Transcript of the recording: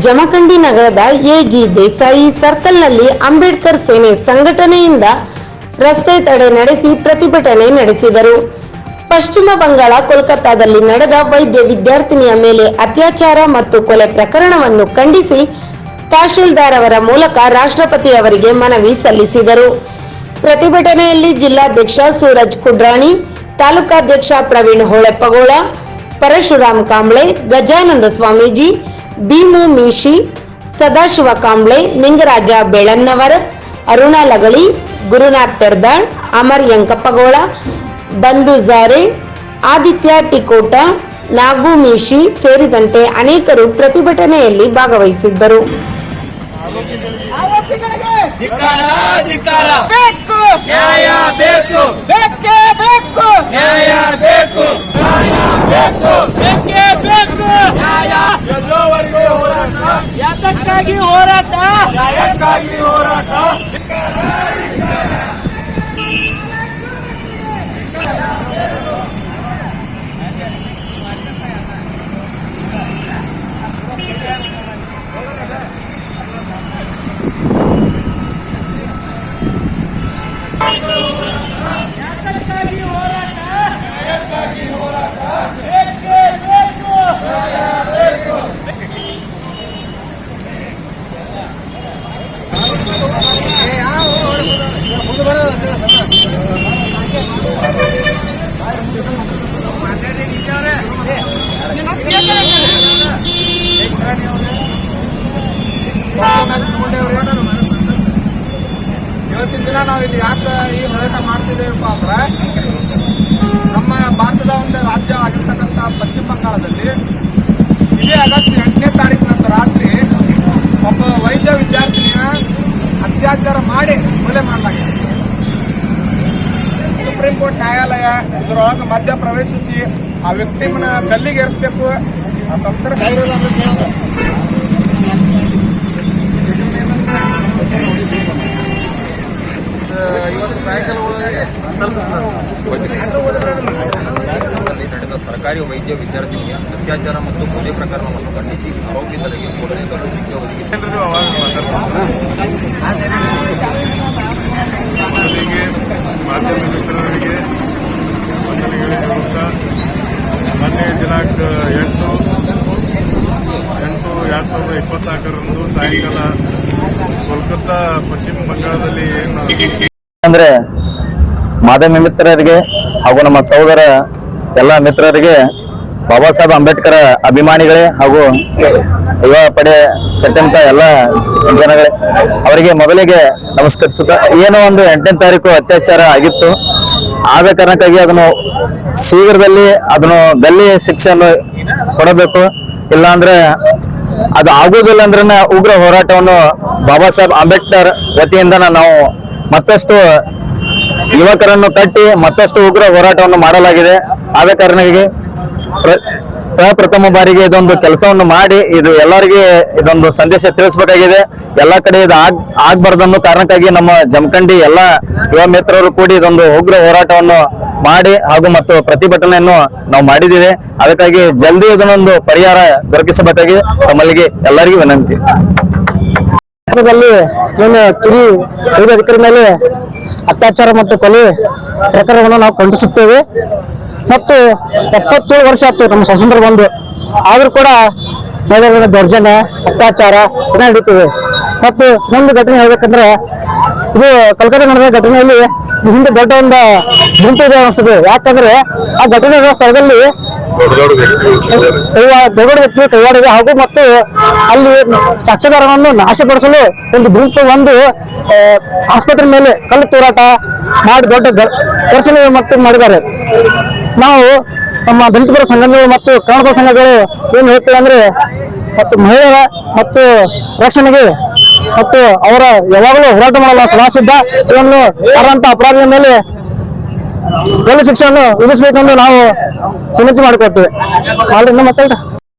ಜಮಖಂಡಿ ನಗರದ ಎಜಿ ದೇಸಾಯಿ ಸರ್ಕಲ್ನಲ್ಲಿ ಅಂಬೇಡ್ಕರ್ ಸೇನೆ ಸಂಘಟನೆಯಿಂದ ರಸ್ತೆ ತಡೆ ನಡೆಸಿ ಪ್ರತಿಭಟನೆ ನಡೆಸಿದರು. ಪಶ್ಚಿಮ ಬಂಗಾಳ, ಕೋಲ್ಕತ್ತಾದಲ್ಲಿ ನಡೆದ ವೈದ್ಯ ವಿದ್ಯಾರ್ಥಿನಿಯ ಮೇಲೆ ಅತ್ಯಾಚಾರ ಮತ್ತು ಕೊಲೆ ಪ್ರಕರಣವನ್ನು ಖಂಡಿಸಿ ತಹಶೀಲ್ದಾರ್ ಅವರ ಮೂಲಕ ರಾಷ್ಟ್ರಪತಿ ಅವರಿಗೆ ಮನವಿ ಸಲ್ಲಿಸಿದರು. ಪ್ರತಿಭಟನೆಯಲ್ಲಿ ಜಿಲ್ಲಾಧ್ಯಕ್ಷ ಸೂರಜ್ ಕುಡ್ರಾಣಿ, ತಾಲೂಕಾಧ್ಯಕ್ಷ ಪ್ರವೀಣ್ ಹೊಳೆಪ್ಪಗೋಳ ಪರಶುರಾಮ್ ಕಾಂಬ್ಳೆ, ಗಜಾನಂದ ಸ್ವಾಮೀಜಿ ಭೀಮು ಮೀಶಿ ಸದಾಶಿವ ಕಾಂಬ್ಳೆ ನಿಂಗರಾಜ ಬೆಳನ್ನವರ್ ಅರುಣಾ ಲಗಳಿ ಗುರುನಾಥ್ ತೆರ್ದಾಳ್ ಅಮರ್ ಯಂಕಪ್ಪಗೋಳ ಬಂಧು ಝಾರೆ ಆದಿತ್ಯ ಟಿಕೋಟ ನಾಗು ಮೀಶಿ ಸೇರಿದಂತೆ ಅನೇಕರು ಪ್ರತಿಭಟನೆಯಲ್ಲಿ ಭಾಗವಹಿಸಿದ್ದರು. ಆರೋಪಿಗಳಿಗೆ ಧಿಕ್ಕಾರ ಧಿಕ್ಕಾರ. ಬೇಕು. ನ್ಯಾಯ ಬೇಕು ನ್ಯಾಯ ಬೇಕು ನ್ಯಾಯ ಬೇಕು ಬೇಕೇ ಬೇಕು ನ್ಯಾಯ ಎಲ್ಲೋವರೆಗೂ ಹೋರಾಟ ಯಾತಕ್ಕಾಗಿ ಹೋರಾಟ ನ್ಯಾಯಕ್ಕಾಗಿ ಹೋರಾಟ ಇವತ್ತಿನ ದಿನ ಇಲ್ಲಿ ಯಾಕೆ ಈ ಹೋರಾಟ ಮಾಡ್ತಿದ್ದೇವಪ್ಪ ಅಂದ್ರೆ, ನಮ್ಮ ಭಾರತದ ಒಂದು ರಾಜ್ಯ ಆಗಿರ್ತಕ್ಕಂಥ ಪಶ್ಚಿಮ ಬಂಗಾಳದಲ್ಲಿ ಇದೇ ಆಗಸ್ಟ್ ಎಂಟನೇ ತಾರೀಕಿನಂದು ರಾತ್ರಿ ಒಬ್ಬ ವೈದ್ಯ ವಿದ್ಯಾರ್ಥಿನಿಯ ಅತ್ಯಾಚಾರ ಮಾಡಿ ಕೊಲೆ ಮಾಡಲಾಗಿದೆ. ಸುಪ್ರೀಂ ಕೋರ್ಟ್ ನ್ಯಾಯಾಲಯ ಇದರೊಳಗೆ ಮಧ್ಯ ಪ್ರವೇಶಿಸಿ ಆ ವ್ಯಕ್ತಿಮನ ಗಲ್ಲಿಗೇರಿಸಬೇಕು ಆ ಸಂಸ್ಥೆ ಇವತ್ತು ಸಾಯಂಕಾಲ ಒಳಗೆ ದಲ್ಲಿ ನಡೆದ ಸರ್ಕಾರಿ ವೈದ್ಯ ವಿದ್ಯಾರ್ಥಿನಿಯ ಅತ್ಯಾಚಾರ ಮತ್ತು ಕೊಲೆ ಪ್ರಕರಣವನ್ನು ಖಂಡಿಸಿ ಆರೋಪಿತರಿಗೆ ಕೂಡಲೇ ಗಲ್ಲು ಶಿಕ್ಷೆ ಮಾಧ್ಯಮ ಮಿತ್ರರಿಗೆ ವಂದನೆಗಳು ಹೇಳುತ್ತಾ ಮೊನ್ನೆ ದಿನಾಂಕ ಎಂಟು ಎಂಟು ಎರಡು ಸಾವಿರದ ಇಪ್ಪತ್ನಾಲ್ಕರಂದು ಸಾಯಂಕಾಲ ಕೋಲ್ಕತ್ತಾ ಪಶ್ಚಿಮ ಅಂದ್ರೆ ಮಾಧ್ಯಮ ಮಿತ್ರರಿಗೆ ಹಾಗೂ ನಮ್ಮ ಸಹೋದರ ಎಲ್ಲ ಮಿತ್ರರಿಗೆ ಬಾಬಾ ಸಾಹೇಬ್ ಅಂಬೇಡ್ಕರ್ ಅಭಿಮಾನಿಗಳೇ ಹಾಗೂ ಯುವ ಪಡೆ ಕಟ್ಟಂತ ಎಲ್ಲ ಜನಗಳೇ, ಅವರಿಗೆ ಮೊದಲಿಗೆ ನಮಸ್ಕರಿಸುತ್ತ, ಏನೋ ಒಂದು ಎಂಟನೇ ತಾರೀಕು ಅತ್ಯಾಚಾರ ಆಗಿತ್ತು. ಆದ ಕಾರಣಕ್ಕಾಗಿ ಅದನ್ನು ಶೀಘ್ರದಲ್ಲಿ ಅದನ್ನು ಗಲ್ಲಿ ಶಿಕ್ಷೆಯನ್ನು ಕೊಡಬೇಕು. ಇಲ್ಲಾಂದ್ರೆ ಅದು ಆಗುವುದಿಲ್ಲ ಅಂದ್ರೆ ಉಗ್ರ ಹೋರಾಟವನ್ನು ಬಾಬಾ ಸಾಹೇಬ್ ಅಂಬೇಡ್ಕರ್ ವತಿಯಿಂದ ನಾವು ಮತ್ತಷ್ಟು ಯುವಕರನ್ನು ಕಟ್ಟಿ ಮತ್ತಷ್ಟು ಉಗ್ರ ಹೋರಾಟವನ್ನು ಮಾಡಲಾಗಿದೆ. ಆದ ಕಾರಣಕ್ಕೆ ಪ್ರ- ಪ್ರಪ್ರಥಮ ಬಾರಿಗೆ ಇದೊಂದು ಕೆಲಸವನ್ನು ಮಾಡಿ ಇದು ಎಲ್ಲರಿಗೆ ಇದೊಂದು ಸಂದೇಶ ತಿಳಿಸಬೇಕಾಗಿದೆ. ಎಲ್ಲಾ ಕಡೆ ಇದು ಆಗ್, ಆಗ್ಬಾರ್ದನ್ನೋ ಕಾರಣಕ್ಕಾಗಿ ನಮ್ಮ ಜಮಖಂಡಿ ಎಲ್ಲಾ ಯುವ ಮಿತ್ರರು ಕೂಡಿ ಇದೊಂದು ಉಗ್ರ ಹೋರಾಟವನ್ನು ಮಾಡಿ ಹಾಗೂ ಮತ್ತು ಪ್ರತಿಭಟನೆಯನ್ನು ನಾವು ಮಾಡಿದ್ದೇವೆ. ಅದಕ್ಕಾಗಿ ಜಲ್ದಿ ಇದನ್ನೊಂದು ಪರಿಹಾರ ದೊರಕಿಸಬೇಕಾಗಿ ತಮ್ಮಲ್ಲಿಗೆ ಎಲ್ಲರಿಗೂ ವಿನಂತಿ. ಏನು ಕಿರಿ ಅಧಿಕಾರಿ ಮೇಲೆ ಅತ್ಯಾಚಾರ ಮತ್ತು ಕೊಲೆ ಪ್ರಕರಣವನ್ನು ನಾವು ಖಂಡಿಸುತ್ತೇವೆ. ಮತ್ತು ಎಪ್ಪತ್ತೇಳು ವರ್ಷ ಆಯ್ತು ನಮ್ಮ ಸ್ವಾತಂತ್ರ್ಯ ಬಂದು. ಆದರೂ ಕೂಡ ಮಹಿಳೆಯರ ದೌರ್ಜನ್ಯ, ಅತ್ಯಾಚಾರ ನಡೀತಿದೆ. ಮತ್ತು ಇನ್ನೊಂದು ಘಟನೆ ಹೇಳ್ಬೇಕಂದ್ರೆ ಇದು ಕಲ್ಕತ್ತಾ ನಡೆದ ಘಟನೆಯಲ್ಲಿ ಹಿಂದೆ ದೊಡ್ಡ ಒಂದು ಗುಂಪು ಇದೆ ಅನಿಸ್ತದೆ ಯಾಕಂದ್ರೆ ಆ ಘಟನೆ ಸ್ಥಳದಲ್ಲಿ ದೊಡ್ಡ ವ್ಯಕ್ತಿ ಕೈವಾಡಿದೆ. ಹಾಗೂ ಮತ್ತು ಅಲ್ಲಿ ಸಾಕ್ಷಾಧಾರವನ್ನು ನಾಶಪಡಿಸಲು ಒಂದು ಗುಂಪು ಒಂದು ಆಸ್ಪತ್ರೆ ಮೇಲೆ ಕಲ್ಲು ತೂರಾಟ ಮಾಡಿ ದೊಡ್ಡ ಘರ್ಷಣೆ ಮತ್ತು ಮಾಡಿದ್ದಾರೆ. ನಾವು ನಮ್ಮ ದಲಿತ ಸಂಘಗಳು ಮತ್ತು ಕನ್ನಡ ಸಂಘಗಳು ಏನು ಹೇಳ್ತೇವೆ ಅಂದ್ರೆ ಮತ್ತು ಮಹಿಳೆಯರ ಮತ್ತು ರಕ್ಷಣೆಗೆ ಮತ್ತು ಅವರ ಯಾವಾಗಲೂ ಹೋರಾಟ ಮಾಡಲು ಸದಾ ಸಿದ್ಧ ಇದನ್ನು ಯಾರಂತ ಅಪರಾಧದ ಮೇಲೆ ಗಲ್ಲು ಶಿಕ್ಷೆಯನ್ನು ವಿಧಿಸಬೇಕೆಂದು ನಾವು ವಿನಂತಿ ಮಾಡಿಕೊಳ್ತೇವೆ. ಆಲ್ರೆಡಿ ಮಾತಾಡ